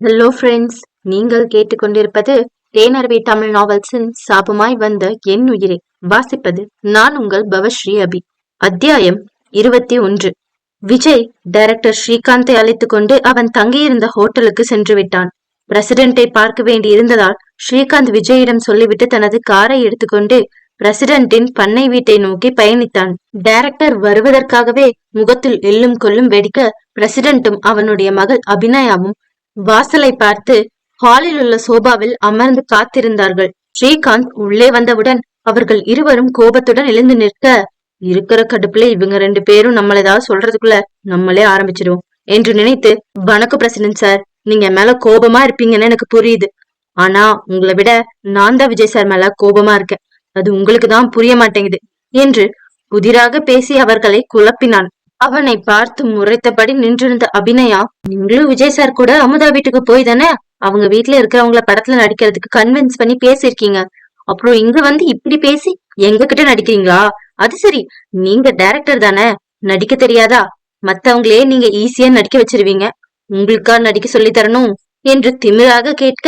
Hello friends நீங்கள் கேட்டுக்கொண்டிருப்பது தேனர்வி தமிழ் நாவல்ஸின் சாபமாய் வந்த என் உயிரை. வாசிப்பது நான் உங்கள் பவஸ்ரீ அபி. அத்தியாயம் இருபத்தி ஒன்று. விஜய் டைரக்டர் ஸ்ரீகாந்தை அழைத்துக் கொண்டு அவன் தங்கியிருந்த ஹோட்டலுக்கு சென்று விட்டான் பிரசிடென்ட்டை பார்க்க வேண்டி இருந்ததால் ஸ்ரீகாந்த் விஜயிடம் சொல்லிவிட்டு தனது காரை எடுத்துக்கொண்டு பிரசிடென்ட்டின் பண்ணை வீட்டை நோக்கி பயணித்தான். டைரக்டர் வருவதற்காகவே முகத்தில் எள்ளும் கொல்லும் வெடிக்க பிரசிடென்ட்டும் அவனுடைய மகள் அபிநயாவும் வாசலை பார்த்து ஹாலில் உள்ள சோபாவில் அமர்ந்து காத்திருந்தார்கள். ஸ்ரீகாந்த் உள்ளே வந்தவுடன் அவர்கள் இருவரும் கோபத்துடன் எழுந்து நிற்க இருக்கிற கடுப்புல இவங்க ரெண்டு பேரும் நம்மள ஏதாவது சொல்றதுக்குள்ள நம்மளே ஆரம்பிச்சிடுவோம் என்று நினைத்து வணக்கம் பிரசிடன்ட் சார் நீங்க மேல கோபமா இருப்பீங்கன்னு எனக்கு புரியுது. ஆனா உங்களை விட நான் தான் விஜய் சார் மேல கோபமா இருக்கேன். அது உங்களுக்கு தான் புரிய மாட்டேங்குது என்று புதிராக பேசி அவர்களை குழப்பினான். அவனை பார்த்து முறைத்தபடி நின்றிருந்த அபிநயா நீங்களும் விஜய் சார் கூட அமுதா வீட்டுக்கு போய் தானே? அவங்க வீட்டுல இருக்கிறவங்கள படத்துல நடிக்கிறதுக்கு கன்வின்ஸ் பண்ணி பேசிருக்கீங்க அப்புறம் இங்க வந்து இப்படி பேசி எங்க கிட்ட நடிக்கிறீங்களா? அது சரி நீங்க டைரக்டர் தானே. நடிக்க தெரியாதா? மத்தவங்களே நீங்க ஈஸியா நடிக்க வச்சிருவீங்க. உங்களுக்கா நடிக்க சொல்லி தரணும்? என்று திமிராக கேட்க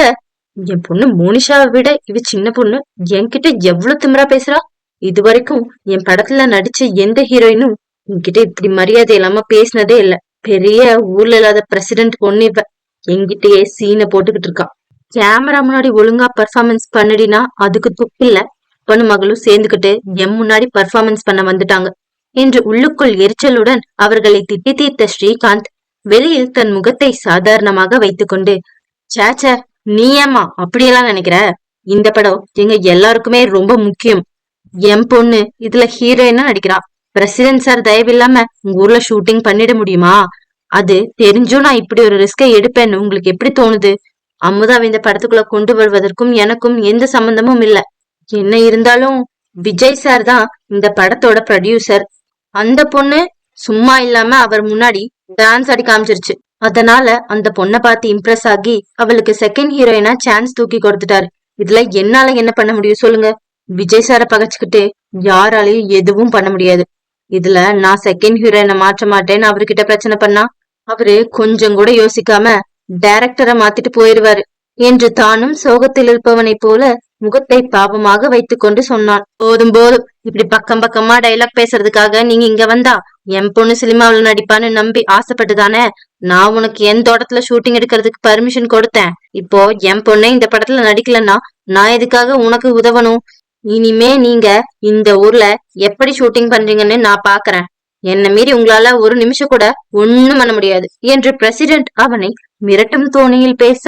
என் பொண்ணு மோனிஷாவை விட இவ சின்ன பொண்ணு. என்கிட்ட எவ்வளவு திமிரா பேசுறா? இது வரைக்கும் என் படத்துல நடிச்ச எந்த ஹீரோயினும் என்கிட்ட இப்படி மரியாதை இல்லாம பேசினதே இல்ல. பெரிய ஊர்ல இல்லாத பிரசிடென்ட் பொண்ணு இவ. என்கிட்டயே சீனை போட்டுக்கிட்டு இருக்கா. கேமரா முன்னாடி ஒழுங்கா பர்ஃபார்மன்ஸ் பண்ணிடினா அதுக்கு துப்பில்ல பொண்ணு மகளும் சேர்ந்துகிட்டு எம் முன்னாடி பர்ஃபார்மன்ஸ் பண்ண வந்துட்டாங்க. என்று உள்ளுக்குள் எரிச்சலுடன் அவர்களை திட்டி தீர்த்த ஸ்ரீகாந்த் வெளியில் தன் முகத்தை சாதாரணமாக வைத்துக்கொண்டு சேச்ச நீ ஏமா அப்படியெல்லாம் நினைக்கிற? இந்த படம் எங்க எல்லாருக்குமே ரொம்ப முக்கியம். என் பொண்ணு இதுல ஹீரோயினா நடிக்கிறா. பிரசிடென்ட் சார் தயவில்லாம உங்க ஊர்ல ஷூட்டிங் பண்ணிட முடியுமா? அது தெரிஞ்சும் நான் இப்படி ஒரு ரிஸ்கை எடுப்பேன்னு உங்களுக்கு எப்படி தோணுது? அமுதாவை இந்த படத்துக்குள்ள கொண்டு வருவதற்கும் எனக்கும் எந்த சம்பந்தமும் இல்ல. என்ன இருந்தாலும் விஜய் சார் தான் இந்த படத்தோட ப்ரொடியூசர் அந்த பொண்ணு சும்மா இல்லாம அவர் முன்னாடி டான்ஸ் ஆடி காமிச்சிருச்சு. அதனால அந்த பொண்ணை பார்த்து இம்ப்ரெஸ் ஆகி அவளுக்கு செகண்ட் ஹீரோயினா சான்ஸ் தூக்கி கொடுத்துட்டாரு. இதுல என்னால என்ன பண்ண முடியும் சொல்லுங்க. விஜய் சார பகச்சுக்கிட்டு யாராலையும் எதுவும் பண்ண முடியாது. இதுல நான் செகண்ட் ஹீரோயினை மாற்ற மாட்டேன்னு அவர்கிட்ட பிரச்சனை பண்ணா அவரு கொஞ்சம் கூட யோசிக்காம டைரக்டரை மாத்திட்டு போயிருவாரு என்று தானும் சோகத்தில் இருப்பவனை போல முகத்தை பாவமாக வைத்து கொண்டு சொன்னான். போதும் போதும். இப்படி பக்கம் பக்கமா டைலாக் பேசுறதுக்காக நீங்க இங்க வந்தா என் பொண்ணு சினிமாவில் நடிப்பான்னு நம்பி ஆசைப்பட்டுதானே? நான் உனக்கு எந்த தோட்டத்துல ஷூட்டிங் எடுக்கிறதுக்கு பர்மிஷன் கொடுத்தேன். இப்போ என் பொண்ணை இந்த படத்துல நடிக்கலன்னா நான் எதுக்காக உனக்கு உதவணும்? இனிமே நீங்க இந்த ஊர்ல எப்படி ஷூட்டிங் பண்றீங்கன்னு நான் பாக்குறேன். என்ன மீறி உங்களால ஒரு நிமிஷம் கூட ஒண்ணும் பண்ண முடியாது. என்று பிரசிடென்ட் அவனை மிரட்டும் தோணியில் பேச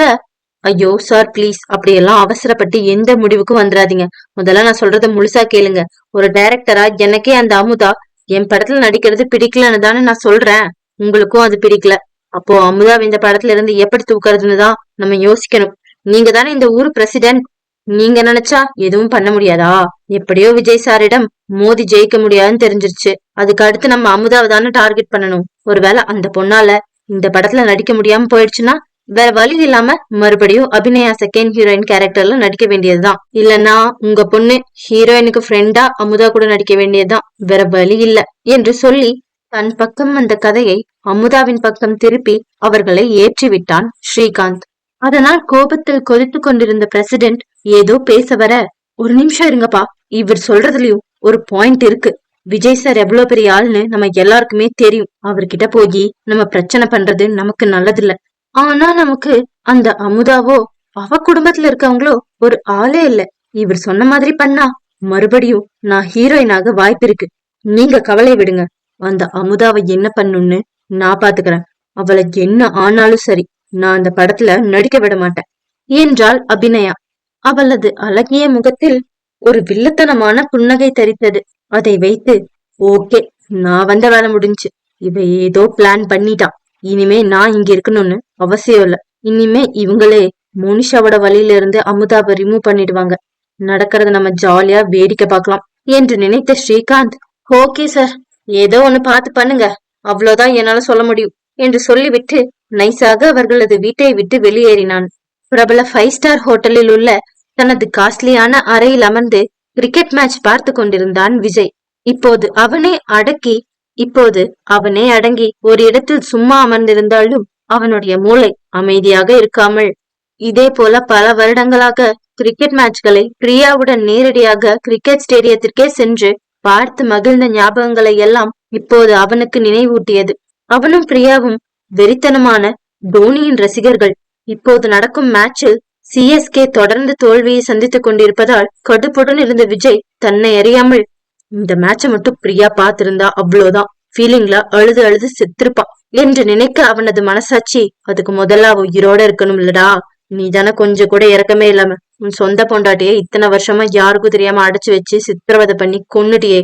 ஐயோ சார் ப்ளீஸ் அப்படியெல்லாம் அவசரப்பட்டு எந்த முடிவுக்கும் வந்துடாதீங்க முதல்ல நான் சொல்றத முழுசா கேளுங்க. ஒரு டைரக்டரா எனக்கே அந்த அமுதா என் படத்துல நடிக்கிறது பிடிக்கலன்னு தானே நான் சொல்றேன். உங்களுக்கும் அது பிடிக்கல. அப்போ அமுதா இந்த படத்துல இருந்து எப்படி தூக்குறதுன்னு தான் நம்ம யோசிக்கணும். நீங்க தானே இந்த ஊர் பிரசிடென்ட் நீங்க நினைச்சா எதுவும் பண்ண முடியாதா? எப்படியோ விஜய் சாரிடம் மோதி ஜெயிக்க முடியாதுன்னு தெரிஞ்சிருச்சு. அதுக்கு அடுத்து நம்ம அமுதாவை தானே டார்கெட் பண்ணணும். ஒருவேளை அந்த பொண்ணால இந்த படத்துல நடிக்க முடியாம போயிடுச்சுன்னா வேற வழி இல்லாம மறுபடியும் அபிநயா செகண்ட் ஹீரோயின் கேரக்டர்ல நடிக்க வேண்டியதுதான். இல்லனா உங்க பொண்ணு ஹீரோயினுக்கு ஃப்ரெண்டா அமுதா கூட நடிக்க வேண்டியதுதான். வேற வழி இல்ல என்று சொல்லி தன் பக்கம் அந்த கதையை அமுதாவின் பக்கம் திருப்பி அவர்களை ஏற்றி விட்டான் ஸ்ரீகாந்த். அதனால் கோபத்தில் கொதித்து கொண்டிருந்த பிரசிடென்ட் ஏதோ பேச வர. ஒரு நிமிஷம் இருங்கப்பா. இவர் சொல்றதுலயும் ஒரு பாயிண்ட் இருக்கு. விஜய் சார் எவ்வளவு பெரிய ஆள்னு நம்ம எல்லாருக்குமே தெரியும். அவர்கிட்ட போய் நம்ம பிரச்சனை பண்றது நமக்கு நல்லதில்ல. ஆனா நமக்கு அந்த அமுதாவோ அவ குடும்பத்துல இருக்கவங்களோ ஒரு ஆளே இல்ல. இவர் சொன்ன மாதிரி பண்ணா மறுபடியும் நான் ஹீரோயினாக வாய்ப்பு இருக்கு. நீங்க கவலை விடுங்க. அந்த அமுதாவை என்ன பண்ணுன்னு நான் பாத்துக்கிறேன். அவளுக்கு என்ன ஆனாலும் சரி நான் அந்த படத்துல நடிக்க விட மாட்டேன். என்றாள் அபிநயா. அவளது அழகிய முகத்தில் ஒரு வில்லத்தனமான புன்னகை தரித்தது அதை வைத்து ஓகே நான் வந்த வேலை முடிஞ்சு. இவ ஏதோ பிளான் பண்ணிட்டான் இனிமே நான் இங்க இருக்கணும்னு அவசியம் இல்ல. இனிமே இவங்களே மோனிஷாவோட வழியில இருந்து அமுதாவை ரிமூவ் பண்ணிடுவாங்க. நடக்கிறத நம்ம ஜாலியா வேடிக்கை பார்க்கலாம். என்று நினைத்த ஸ்ரீகாந்த் ஓகே சார் ஏதோ ஒண்ணு பார்த்து பண்ணுங்க. அவ்வளவுதான் என்னால சொல்ல முடியும். என்று சொல்லிவிட்டு நைஸாக அவர்களது வீட்டை விட்டு வெளியேறினான். பிரபல ஃபைவ் ஸ்டார் ஹோட்டலில் உள்ள தனது காஸ்ட்லியான அறையில் அமர்ந்து கிரிக்கெட் மேட்ச் பார்த்து கொண்டிருந்தான் விஜய். இப்போது அவனே அடக்கி இப்போது அவனே அடங்கி ஒரு இடத்தில் சும்மா அமர்ந்திருந்தாலும் அவனுடைய மூளை அமைதியாக இருக்காமல். இதே போல பல வருடங்களாக கிரிக்கெட் மேட்ச்களை பிரியாவுடன் நேரடியாக கிரிக்கெட் ஸ்டேடியத்திற்கே சென்று பார்த்து மகிழ்ந்த ஞாபகங்களை எல்லாம் இப்போது அவனுக்கு நினைவூட்டியது. அவனும் பிரியாவும் வெறித்தனமான தோனியின் ரசிகர்கள். இப்போது நடக்கும் மேட்சில் சிஎஸ்கே தொடர்ந்து தோல்வியை சந்தித்துக் கொண்டிருப்பதால் கடுப்புடன் இருந்த விஜய் தன்னை அறியாமல் இந்த மேட்சை மட்டும் பிரியா பார்த்திருந்தா அவ்வளவுதான் ஃபீலிங்ல அழுது அழுது செத்திருப்பான் என்று நினைக்க அவனது மனசாட்சி அதுக்கு முதல்ல அவ உயிரோட இருக்கணும் இல்லடா நீ தானே கொஞ்சம் கூட இறக்கமே இல்லாம உன் சொந்த பொண்டாட்டியே இத்தனை வருஷமா யாருக்கும் தெரியாம அடைச்சு வச்சு சித்திரவதை பண்ணி கொன்னுட்டியே.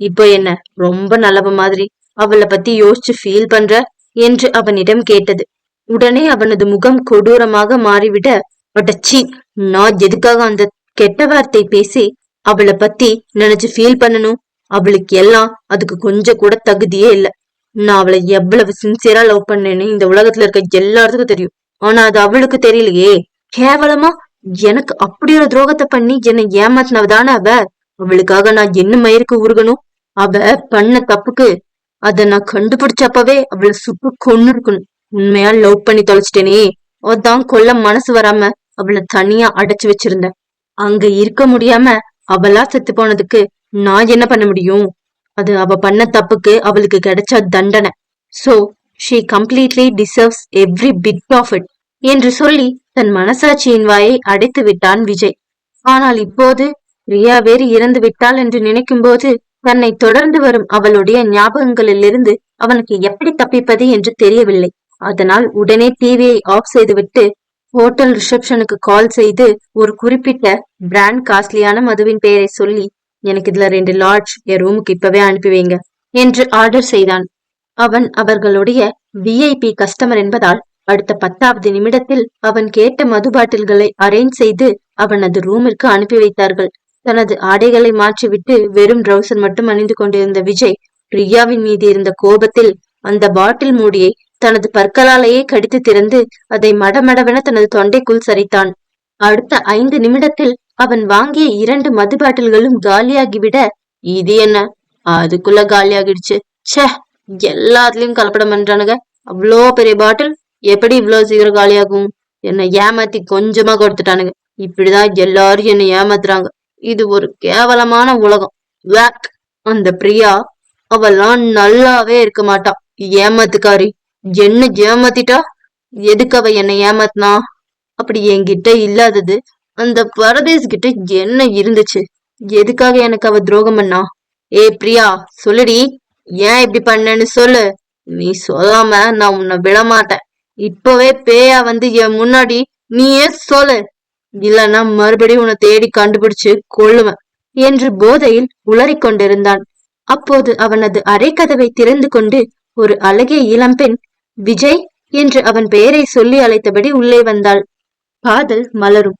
இப்போ என்ன ரொம்ப நல்லவ மாதிரி. அவளை பத்தி யோசிச்சு ஃபீல் பண்ற? என்று அவனிடம் கேட்டது. உடனே அவனது முகம் கொடூரமாக மாறிவிட அடச்சி நான் எதுக்காக அந்த கெட்ட வார்த்தை பேசி அவளை பத்தி நினைச்சு ஃபீல் பண்ணணும்? அவளுக்கு எல்லாம் அதுக்கு கொஞ்சம் கூட தகுதியே இல்ல. நான் அவளை எவ்வளவு சின்சியரா லவ் பண்ணேன்னு இந்த உலகத்துல இருக்க எல்லாத்துக்கும் தெரியும். ஆனா அது அவளுக்கு தெரியலையே. கேவலமா எனக்கு அப்படி ஒரு துரோகத்தை பண்ணி என்னை ஏமாத்தினவதான அவ? அவளுக்காக நான் என்ன மயிருக்கு உருகணும்? அவ பண்ண தப்புக்கு அத நான் கண்டுபிடிச்சப்பவே அவளை சுட்டு கொன்னு இருக்கணும் உண்மையா லவ் பண்ணி தொலைச்சிட்டேனே. அதான் கொல்ல மனசு வராம அவளை தனியா அடைச்சு வச்சிருந்தேன் அங்க இருக்க முடியாம அவளா செத்து போனதுக்கு நான் என்ன பண்ண முடியும்? அது அவ பண்ண தப்புக்கு அவளுக்கு கிடைச்ச தண்டனை. So she completely deserves every bit of it என்று சொல்லி தன் மனசாட்சியின் வாயை அடைத்து விட்டான் விஜய். ஆனால் இப்போது ரியா வேறு இறந்து விட்டாள் என்று நினைக்கும் போது தன்னை தொடர்ந்து வரும் அவளுடைய ஞாபகங்களிலிருந்து அவனுக்கு எப்படி தப்பிப்பது என்று தெரியவில்லை. அதனால் உடனே டிவியை ஆஃப் செய்துவிட்டு ஹோட்டல் ரிசப்ஷனுக்கு கால் செய்து ஒரு குறிப்பிட்ட பிராண்ட் காஸ்ட்லியான மதுவின் பெயரை சொல்லி எனக்கு இதுல ரெண்டு லாட்ஜ் என் ரூமுக்கு இப்பவே அனுப்பி வைங்க என்று ஆர்டர் செய்தான். அவன் அவர்களுடைய விஐபி கஸ்டமர் என்பதால் அடுத்த பத்தாவது நிமிடத்தில் அவன் கேட்ட மது பாட்டில்களை அரேஞ்ச் செய்து அவனது ரூமிற்கு அனுப்பி வைத்தார்கள். தனது ஆடைகளை மாற்றிவிட்டு வெறும் ட்ரௌசர் மட்டும் அணிந்து கொண்டிருந்த விஜய் பிரியாவின் மீது இருந்த கோபத்தில் அந்த பாட்டில் மூடியை தனது பற்களாலேயே கடித்து திறந்து அதை மடமடவென தனது தொண்டைக்குள் சரித்தான். அடுத்த ஐந்து நிமிடத்தில் அவன் வாங்கிய இரண்டு மது பாட்டில்களும் காலியாகிவிட இது என்ன? அதுக்குள்ள காலியாகிடுச்சு. ச்சே எல்லாத்துலயும் கலப்படம் பண்றானுங்க. அவ்வளோ பெரிய பாட்டில் எப்படி இவ்வளவு சீக்கிரம் காலியாகும்? என்னை ஏமாத்தி கொஞ்சமா கொடுத்துட்டானுங்க. இப்படிதான் எல்லாரும் என்னை ஏமாத்துறாங்க. இது ஒரு கேவலமான உலகம். வேக்! அந்த பிரியா அவெல்லாம் நல்லாவே இருக்க மாட்டான். ஏமாத்துக்காரி. என்ன ஏமாத்திட்டா? எதுக்கு அவ என்னை ஏமாத்தினா? அப்படி என்கிட்ட இல்லாதது அந்த பரதேஸ் கிட்ட என்ன இருந்துச்சு? எதுக்காக எனக்கு அவ துரோகம் பண்ணா? ஏ பிரியா சொல்லுடி. ஏன் இப்படி பண்ணேன்னு சொல்லு. நீ சொல்லாம நான் உன்னை விட மாட்டேன் இப்பவே பேயா வந்து என் முன்னாடி நீயே சொல்லு. இல்லைன்னா மறுபடியும் உன்னை தேடி கண்டுபிடிச்சு கொள்ளுவேன் என்று போதையில் உளறிக் கொண்டிருந்தான் அப்போது அவனது அரைக்கதவை திறந்து கொண்டு ஒரு அழகிய இளம்பெண் விஜய் என்று அவன் பெயரை சொல்லி அழைத்தபடி உள்ளே வந்தாள். காதல் மலரும்.